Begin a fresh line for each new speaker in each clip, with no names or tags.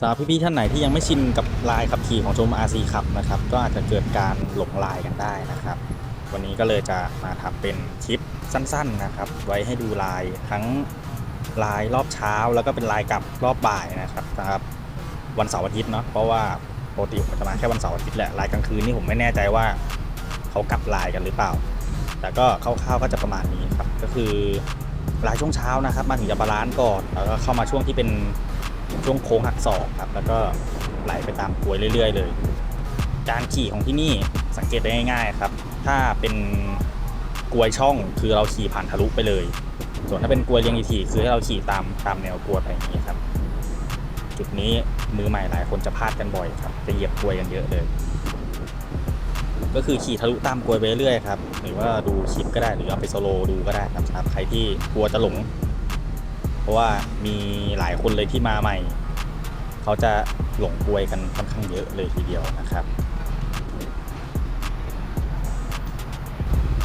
สำหรับพี่ๆท่านไหนที่ยังไม่ชินกับลายขับขี่ของชม RC ขับนะครับ ก็อาจจะเกิดการหลงลายกันได้นะครับ วันนี้ก็เลยจะมาทำเป็นคลิปสั้นๆนะครับ ไว้ให้ดูลายทั้งลายรอบเช้า แล้วก็เป็นลายกลับรอบบ่ายนะครับสำหรับวันเสาร์อาทิตย์เนาะเพราะว่าปกติผมจะมาแค่วันเสาร์อาทิตย์แหละลายกลางคืนนี่ผมไม่แน่ใจว่าเขากลับลายกันหรือเปล่า แต่ก็คร่าวๆก็จะประมาณนี้ครับก็คือ หลายช่วงเช้านะครับ มาถึงจะบาลานซ์ก่อนแล้วก็เข้ามาช่วงที่เป็นช่วงโค้งหักศอกครับ แล้วก็ไหลไปตามกลวยเรื่อย ๆ เลย การขี่ของที่นี่สังเกตได้ง่าย ๆ ครับ ถ้าเป็นกลวยช่องคือเราขี่ผ่านทะลุไปเลย ส่วนถ้าเป็นกลวยเรียงอีทีคือให้เราขี่ตามตามแนวกลวยไปอย่างนี้ครับ จุดนี้มือใหม่หลายคนจะพลาดกันบ่อยครับ จะเหยียบกลวยกันเยอะเลย ก็คือขี่ทะลุตามกลวยไปเรื่อยครับหรือว่าดูคลิปก็ได้หรือเอาไปโซโลดูก็ได้ครับสำหรับใครที่กลัวจะหลง เพราะว่ามีหลายคนเลยที่มาใหม่ เขาจะหลงกลวยกันค่อนข้างเยอะเลยทีเดียวนะครับ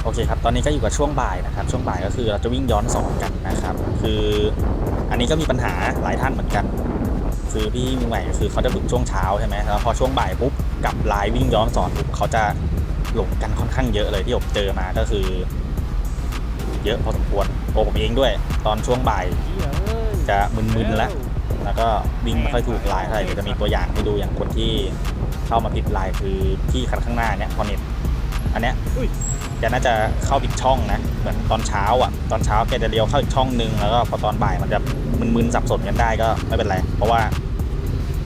โอเคครับ ตอนนี้ก็อยู่กับช่วงบ่ายนะครับ ช่วงบ่ายก็คือเราจะวิ่งย้อนสอนกันนะครับ คืออันนี้ก็มีปัญหาหลายท่านเหมือนกัน คือพี่มือใหม่คือเขาจะฝึกช่วงเช้าใช่ไหมแล้วพอช่วงบ่ายปุ๊บกลับไลน์วิ่งย้อนสอนปุ๊บเขาจะหลงกันค่อนข้างเยอะเลยที่ผมเจอมาก็คือ เยอะพอสมควรตัวผมเองด้วย ตอนช่วงบ่ายจะมึนๆแล้วแล้วก็วิ่งไม่ค่อยถูกลายเท่าไหร่เดี๋ยวจะมีตัวอย่างให้ดูอย่างคนที่เข้ามาผิดลายคือพี่คันข้างหน้าเนี่ยพอเน็ต อันเนี้ยแกน่าจะเข้าผิดช่องนะ เหมือนตอนเช้าอะ ตอนเช้าแกจะเลี้ยวเข้าอีกช่องนึง แล้วก็พอตอนบ่ายมันจะมึนๆสับสนกันได้ก็ไม่เป็นไร เพราะว่า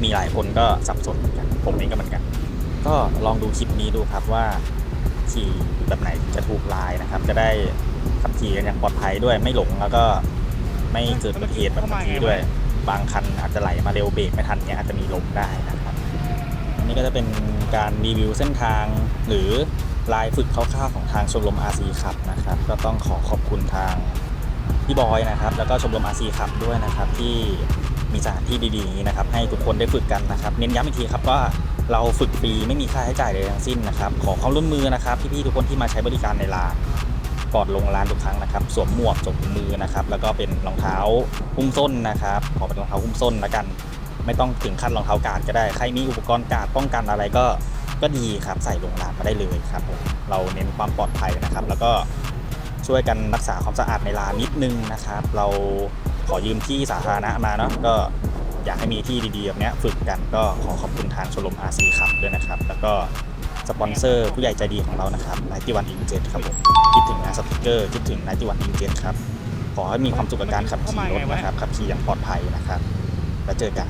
มีหลายคนก็สับสนเหมือนกัน ผมเองก็เหมือนกัน ก็ลองดูคลิปนี้ดูครับว่าขี่แบบไหนถึงจะถูกลายนะครับ จะได้ขับขี่กันอย่างปลอดภัยด้วยไม่หลงแล้วก็ไม่เกิดอุบัติเหตุแบบเมื่อกี้ด้วย บางคันอาจจะไหลมาเร็วเบรกไม่ทันเนี่ยอาจจะมีล้มได้นะครับ อันนี้ก็จะเป็นการรีวิวเส้นทางหรือ ลายฝึกคร่าวๆของทางชมรม RC ขับนะครับ ก็ต้องขอขอบคุณทางพี่บอยนะครับ แล้วก็ชมรม RC ขับด้วยนะครับ ที่มีสถานที่ดีๆนี้นะครับ ให้ทุกคนได้ฝึกกันนะครับ เน้นย้ำอีกทีครับว่าเราฝึกฟรีไม่มีค่าใช้จ่ายใดทั้งสิ้นนะครับ ขอความร่วมมือนะครับพี่ๆทุกคนที่มาใช้บริการในร้านก่อนลงร้านทุกครั้งนะครับ สวมหมวกสวมถุงมือนะครับ แล้วก็เป็นรองเท้าหุ้มส้นนะครับขอเป็นรองเท้าหุ้มส้นแล้วกัน ไม่ต้องถึงขั้นรองเท้ากาดก็ได้ ใครมีอุปกรณ์กาดป้องกันอะไรก็ ก็ดีครับใส่ลงร้านมาได้เลยครับผมเราเน้นความปลอดภัยนะครับ แล้วก็ช่วยกันรักษาความสะอาดในร้านนิดนึงนะครับ เราขอยืมที่สาธารณะมาเนาะก็อยากให้มีที่ดีๆแบบนี้ฝึกกันก็ขอขอบคุณทางชมรม RC ครับด้วยนะครับ แล้วก็สปอนเซอร์ผู้ใหญ่ใจดีของเรานะครับไนตี้วันอินเจนครับผมคิดถึงงานสติกเกอร์คิดถึงไนตี้วันอินเจนครับ ขอให้มีความสุขกับการขับขี่รถนะครับขับขี่อย่างปลอดภัยนะครับ แล้วเจอกัน